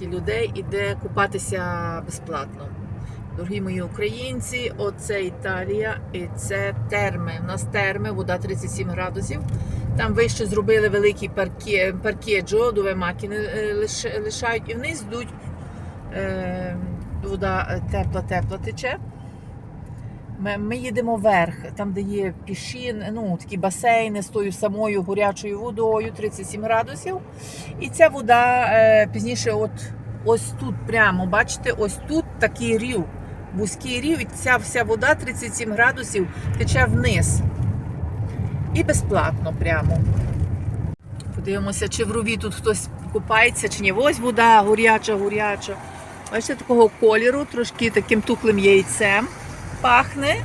стільки людей іде купатися безплатно. Дорогі мої українці, оце Італія і це терми. У нас терми, вода 37 градусів. Там вище зробили великий парке, паркеджо, дове макіни е, лишають, і вниз йдуть. Е, вода тепла-тепла тече. Ми, ми їдемо вверх, там, де є пішін, ну, такі басейни з тою самою гарячою водою, 37 градусів. І ця вода е, пізніше, от ось тут прямо, бачите, ось тут такий рів, вузький рів, і ця вся вода 37 градусів тече вниз. І безплатно прямо. Подивимося, чи в рові тут хтось купається, чи ні. Ось вода, горяча, горяча. Бачите, такого кольору, трошки таким тухлим яйцем пахне.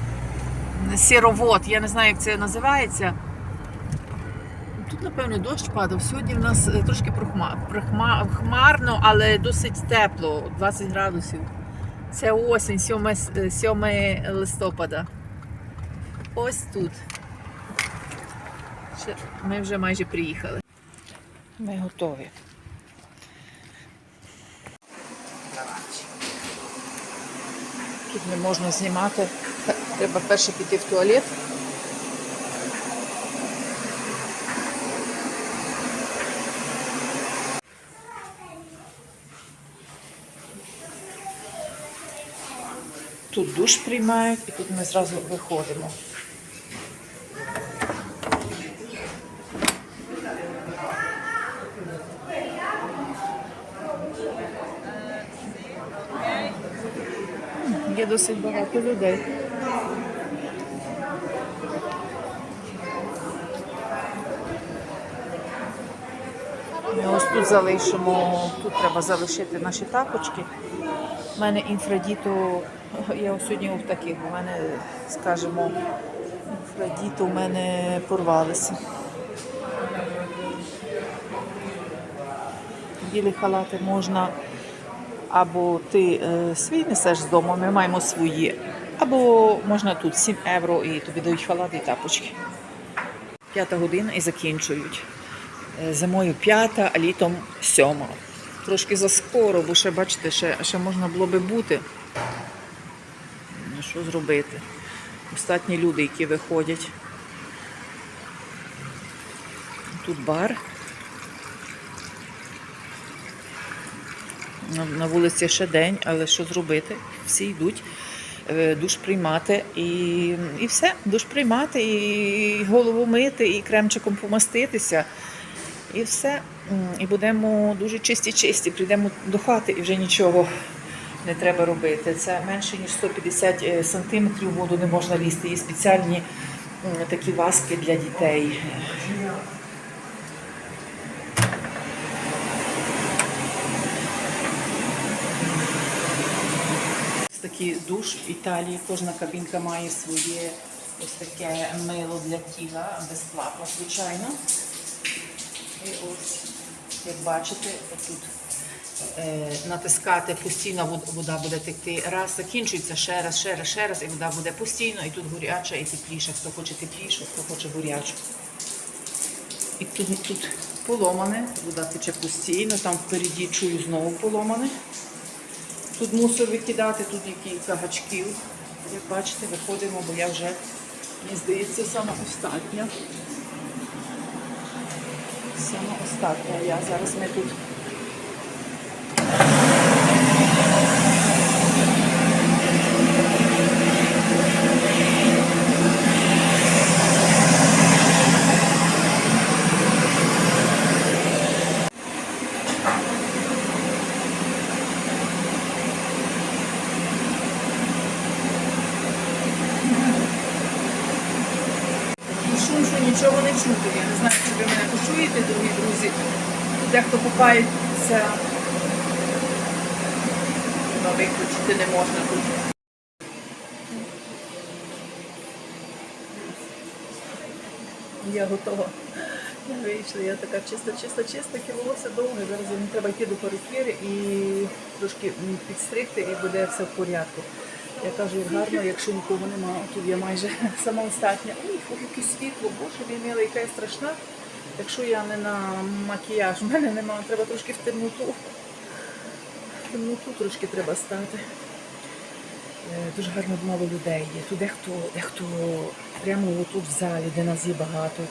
Сіровод, я не знаю, як це називається. Тут, напевно, дощ падав. Сьогодні в нас е, трошки хмарно, але досить тепло, 20 градусів. Це осінь, 7, 7 листопада. Ось тут. Ми вже майже приїхали. Ми готові. Тут не можна знімати. Треба перше піти в туалет. Тут душ приймають і тут ми зразу виходимо. Є досить багато людей. Ми ось тут залишимо, тут треба залишити наші тапочки. У мене інфрадіто, я сьогодні в таких, у мене, скажімо, інфрадіто у мене порвалися. Білі халати можна або ти е, свій несеш з дому, ми маємо свої, або можна тут 7 євро і тобі дають халати і тапочки. П'ята година і закінчують. Е, Зимою п'ята, а літом сьома. Трошки заскоро, бо ще, бачите, ще, ще можна було би бути. Ну, Що зробити? Остатні люди, які виходять. Тут бар. На, вулиці ще день, але що зробити? Всі йдуть е, душ приймати і, і все, душ приймати, і голову мити, і кремчиком помаститися. І все. І будемо дуже чисті-чисті. Прийдемо до хати і вже нічого не треба робити. Це менше ніж 150 е, сантиметрів воду не можна лізти. Є спеціальні такі васки для дітей. Ось душ в Італії. Кожна кабінка має своє ось таке мило для тіла, безплатно, звичайно. І ось, як бачите, тут е, натискати постійно вода буде текти. Раз закінчується, ще раз, ще раз, ще раз, і вода буде постійно, і тут горяча, і тепліша. Хто хоче тепліше, хто хоче горячу. І тут, тут поломане, вода тече постійно, там впереді чую знову поломане. Тут мусор викидати, тут кілька гачків. Як бачите, виходимо, бо я вже, мені здається, сама остатня. Сама остатня. Я зараз ми тут. Шум, що нічого не чути. Я не знаю, чи ви мене почуєте, дорогі друзі. Тут дехто купається. Ну, виключити не можна тут. Я готова. Я вийшла, я така чиста, чиста, чиста, волосся довге. Зараз мені треба йти до перукіри і трошки підстригти, і буде все в порядку. Я кажу, гарно, якщо нікого немає, тут я майже сама остатня. Ой, яке світло, боже, мій милий, яка я страшна. Якщо я не на макіяж, в мене немає, треба трошки в темноту. Ну тут трошки треба стати. Е, Дуже гарно мало людей є. Тут дехто, дехто прямо тут в залі, де нас є багато.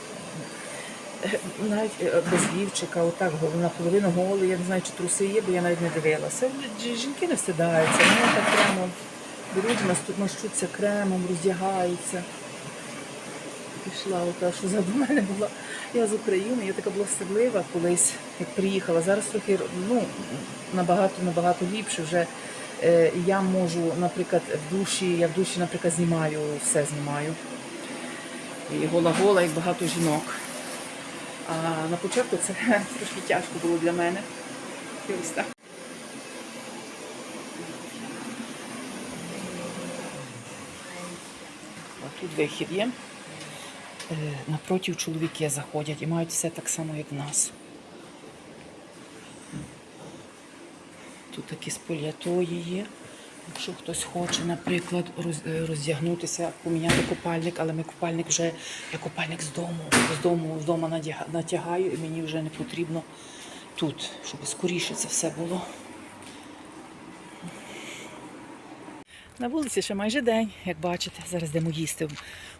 Е, Навіть е, без лівчика, отак гол- наполовину голий, я не знаю, чи труси є, бо я навіть не дивилася. Жінки не встидаються, вони так прямо беруть, масту- мащуться кремом, роздягаються. Пішла ота, що ззаду мене була. Я з України, я така була встидлива колись, як приїхала. Зараз трохи ну, набагато набагато ліпше. Вже я можу, наприклад, в душі, я в душі, наприклад, знімаю, все знімаю. І гола-гола, як багато жінок. А на початку це трошки тяжко було для мене. І ось так. От Тут вихід є. Е, Напротив чоловіки заходять і мають все так само, як в нас. Тут такі сполятої є. Якщо хтось хоче, наприклад, е, роздягнутися, поміняти купальник, але ми купальник вже я купальник з дому. З дому з дому натягаю і мені вже не потрібно тут, щоб скоріше це все було. На вулиці ще майже день, як бачите. Зараз йдемо їсти.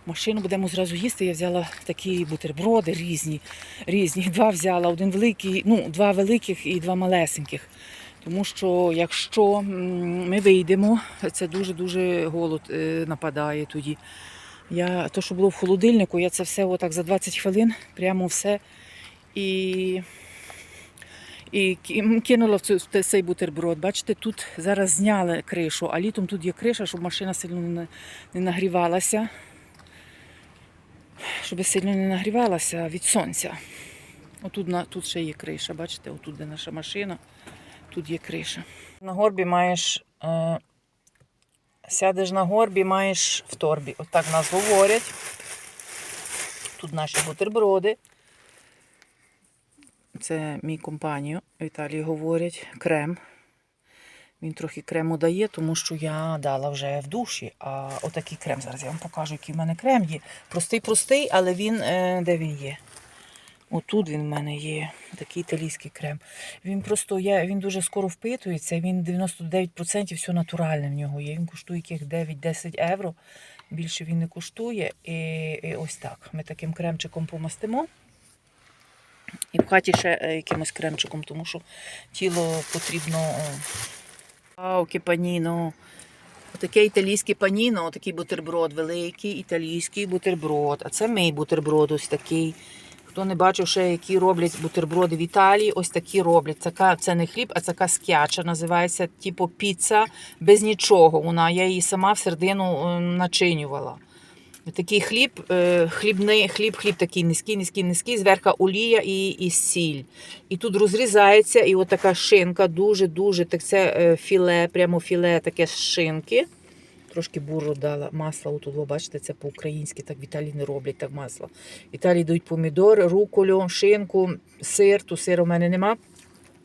Машину будемо зразу їсти. Я взяла такі бутерброди різні. різні. Два взяла, один великий, ну, два великих і два малесеньких. Тому що якщо ми вийдемо, це дуже-дуже голод е, нападає тоді. Я, то, що було в холодильнику, я це все отак за 20 хвилин, прямо все. І і кинула в цей бутерброд. Бачите, тут зараз зняли кришу, а літом тут є криша, щоб машина сильно не нагрівалася. Щоб сильно не нагрівалася від сонця. Отут тут ще є криша, бачите, отут де наша машина, тут є криша. На горбі маєш. Е, сядеш на горбі, маєш в торбі. Отак нас говорять. Тут наші бутерброди. Це мій компанію в Італії говорять крем. Він трохи крему дає, тому що я дала вже в душі. А отакий крем. Зараз я вам покажу, який в мене крем є. Простий-простий, але він е, де він є? Отут він в мене є, такий італійський крем. Він просто я, він дуже скоро впитується, він 99% все натуральне в нього є. Він коштує яких 9-10 євро. Більше він не коштує. І, і ось так. Ми таким кремчиком помастимо. І в хаті ще е, якимось кремчиком, тому що тіло потрібно. Вауки, паніно. Отаке італійське паніно, отакий бутерброд, великий італійський бутерброд. А це мій бутерброд ось такий. Хто не бачив ще, які роблять бутерброди в Італії, ось такі роблять. Така, це не хліб, а така скяча. Називається типу піца без нічого. Вона, я її сама в середину е, начинювала. Такий хліб, е, хлібний, хліб, хліб такий низький, низький, низький, зверху олія і, і сіль. І тут розрізається, і от така шинка, дуже-дуже так це е, філе, прямо філе таке з шинки. Трошки буру дала масла. Отут, ви бачите, це по-українськи, так в Італії не роблять так масло. В Італії дають помідори, руколю, шинку, сир. Ту сиру в мене нема.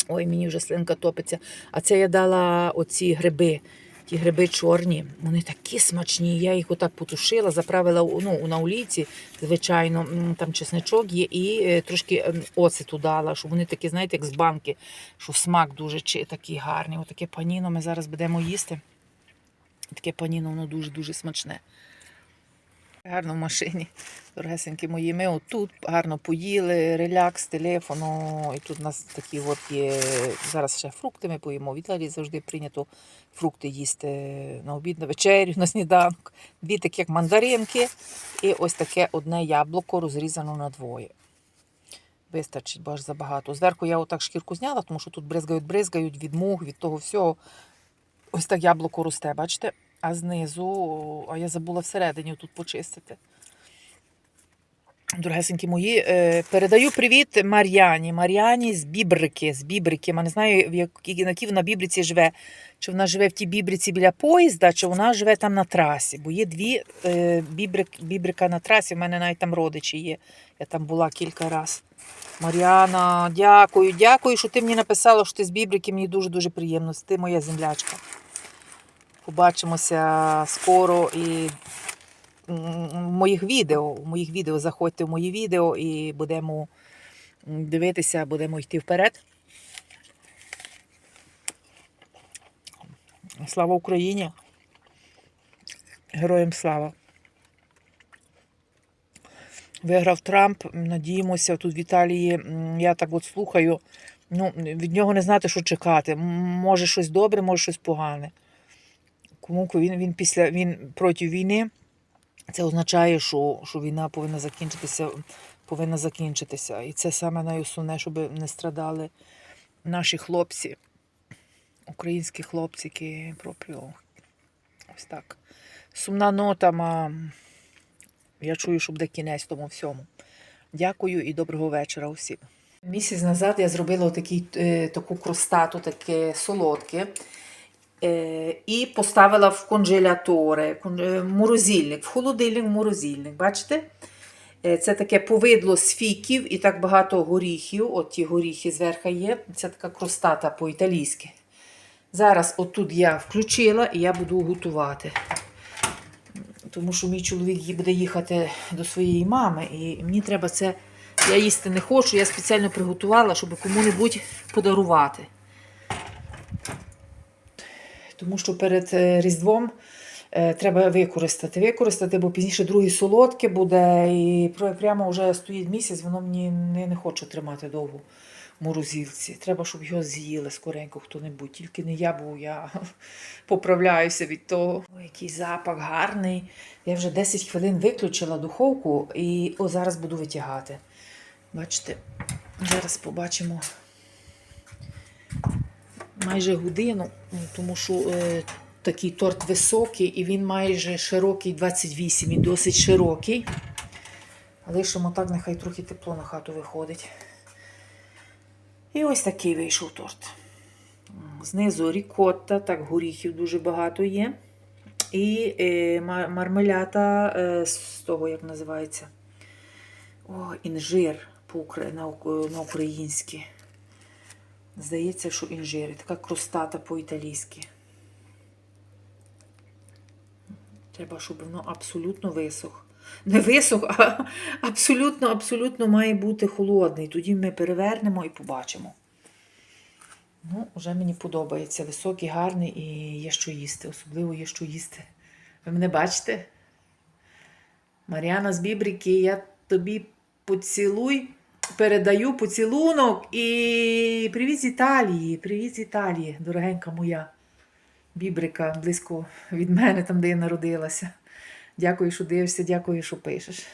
Ой, мені вже слинка топиться. А це я дала оці гриби. Ті гриби чорні, вони такі смачні. Я їх отак потушила, заправила ну, на олійці, звичайно, там чесничок є, і е, трошки ем, оцету дала, щоб вони такі, знаєте, як з банки, що смак дуже чи- такий гарний. Отаке паніно ми зараз будемо їсти. Таке паніно, воно дуже-дуже смачне. Гарно в машині. Дорогесенькі мої. Ми отут гарно поїли, релякс, телефону. І тут у нас такі от є. Зараз ще фрукти ми поїмо. В Італії завжди прийнято фрукти їсти на обід, на вечерю, на сніданок. Дві такі як мандаринки і ось таке одне яблуко розрізано на двоє. Вистачить, бо аж забагато. Зверху я отак шкірку зняла, тому що тут бризгають, бризгають від мух, від того всього. Ось так яблуко росте, бачите? А знизу, а я забула всередині тут почистити. Дорогесенькі мої, е, передаю привіт Мар'яні. Мар'яні з Бібрики. З Бібрики. Я не знаю, в якій, на якій вона Бібриці живе. Чи вона живе в тій Бібриці біля поїзда, чи вона живе там на трасі. Бо є дві е, бібрик, Бібрика на трасі. У мене навіть там родичі є. Я там була кілька разів. Мар'яна, дякую, дякую, що ти мені написала, що ти з Бібрики. Мені дуже-дуже приємно. Ти моя землячка. Побачимося скоро і моїх відео. В моїх відео заходьте в мої відео і будемо дивитися, будемо йти вперед. Слава Україні! Героям слава! Виграв Трамп. Надіємося, тут в Італії, я так от слухаю. Ну, від нього не знати, що чекати. Може щось добре, може щось погане. Кому він, він після він проти війни. Це означає, що, що війна повинна закінчитися, повинна закінчитися. І це саме найосновне, щоб не страдали наші хлопці, українські хлопці, які пропrio. Ось так. Сумна нота, ма я чую, що буде кінець тому всьому. Дякую і доброго вечора усім. Місяць назад я зробила такий, е, таку кростату, таке солодке. Е, і поставила в конжеляторе, кон- е, морозильник, в холодильник, морозильник. Бачите? Е, Це таке повидло з фіків і так багато горіхів. От ті горіхи зверху є. Це така кростата по-італійськи. Зараз отут я включила і я буду готувати. Тому що мій чоловік буде їхати до своєї мами, і мені треба це. Я їсти не хочу, я спеціально приготувала, щоб кому-небудь подарувати. Тому що перед е, Різдвом е, треба використати. Використати, бо пізніше друге солодке буде, і прямо вже стоїть місяць, воно мені не, не хоче тримати довго в. Треба, щоб його з'їли скоренько хто-небудь. Тільки не я, бо я поправляюся від того. Ой, який запах гарний. Я вже 10 хвилин виключила духовку і о, зараз буду витягати. Бачите, зараз побачимо майже годину, ну, тому що е, такий торт високий і він майже широкий 28 і досить широкий. Лишимо так, нехай трохи тепло на хату виходить. І ось такий вийшов торт. Знизу рікотта, так горіхів дуже багато є. І е, мармелята е, з того, як називається. О, інжир на, на українськи. Здається, що інжир. Така кростата по-італійськи. Треба, щоб воно абсолютно висох. Не висох, а абсолютно, абсолютно має бути холодний. Тоді ми перевернемо і побачимо. Ну, вже мені подобається. Високий, гарний і є що їсти. Особливо є що їсти. Ви мене бачите? Мар'яна з Бібрики, я тобі поцілуй, передаю поцілунок і привіт з Італії. Привіт з Італії, дорогенька моя Бібрика, близько від мене, там, де я народилася. Дякую, що дивишся, дякую, що пишеш.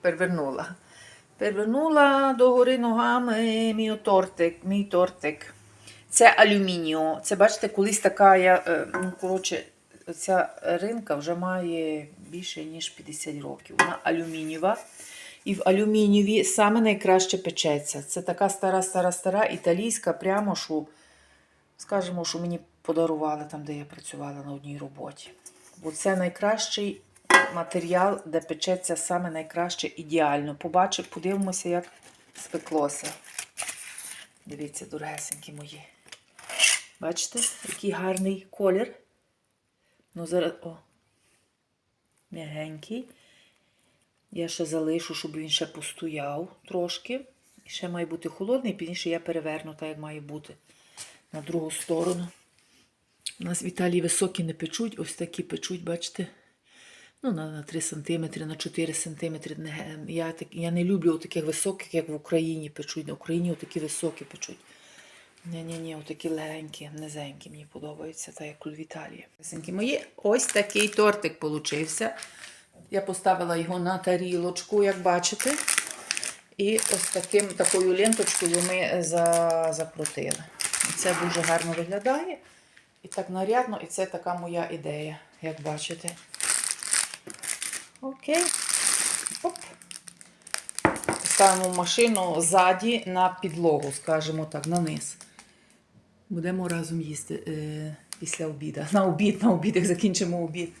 Перевернула. Перевернула догори ногами мій тортик, мій тортик. Це алюмініо. Це, бачите, колись така я, е, ну, коротше, ця ринка вже має більше, ніж 50 років. Вона алюмінієва. І в алюмінієві саме найкраще печеться. Це така стара, стара, стара італійська, прямо що, скажімо, що мені подарували там, де я працювала на одній роботі. Бо це найкращий матеріал, де печеться саме найкраще ідеально. Побачимо, подивимося, як спеклося. Дивіться, дорогесенькі мої. Бачите, який гарний колір. Ну, зараз, о, м'ягенький. Я ще залишу, щоб він ще постояв трошки. І ще має бути холодний, пізніше я переверну, так як має бути на другу сторону. У нас в Італії високі не печуть, ось такі печуть, бачите? Ну, на, на 3 см, на 4 см. Я, так, я не люблю таких високих, як в Україні печуть. На Україні отакі високі печуть. Ні-ні-ні, отакі легенькі, низенькі, мені подобаються, так як в Італії. Мої, ось такий тортик получився. Я поставила його на тарілочку, як бачите. І ось таким, такою ленточкою ми за, закрутили. І це дуже гарно виглядає. І так нарядно, і це така моя ідея, як бачите. Окей. Оп. Ставимо машину ззаді на підлогу, скажімо так, на низ. Будемо разом їсти е, після обіду. На обід, на обід, як закінчимо обід.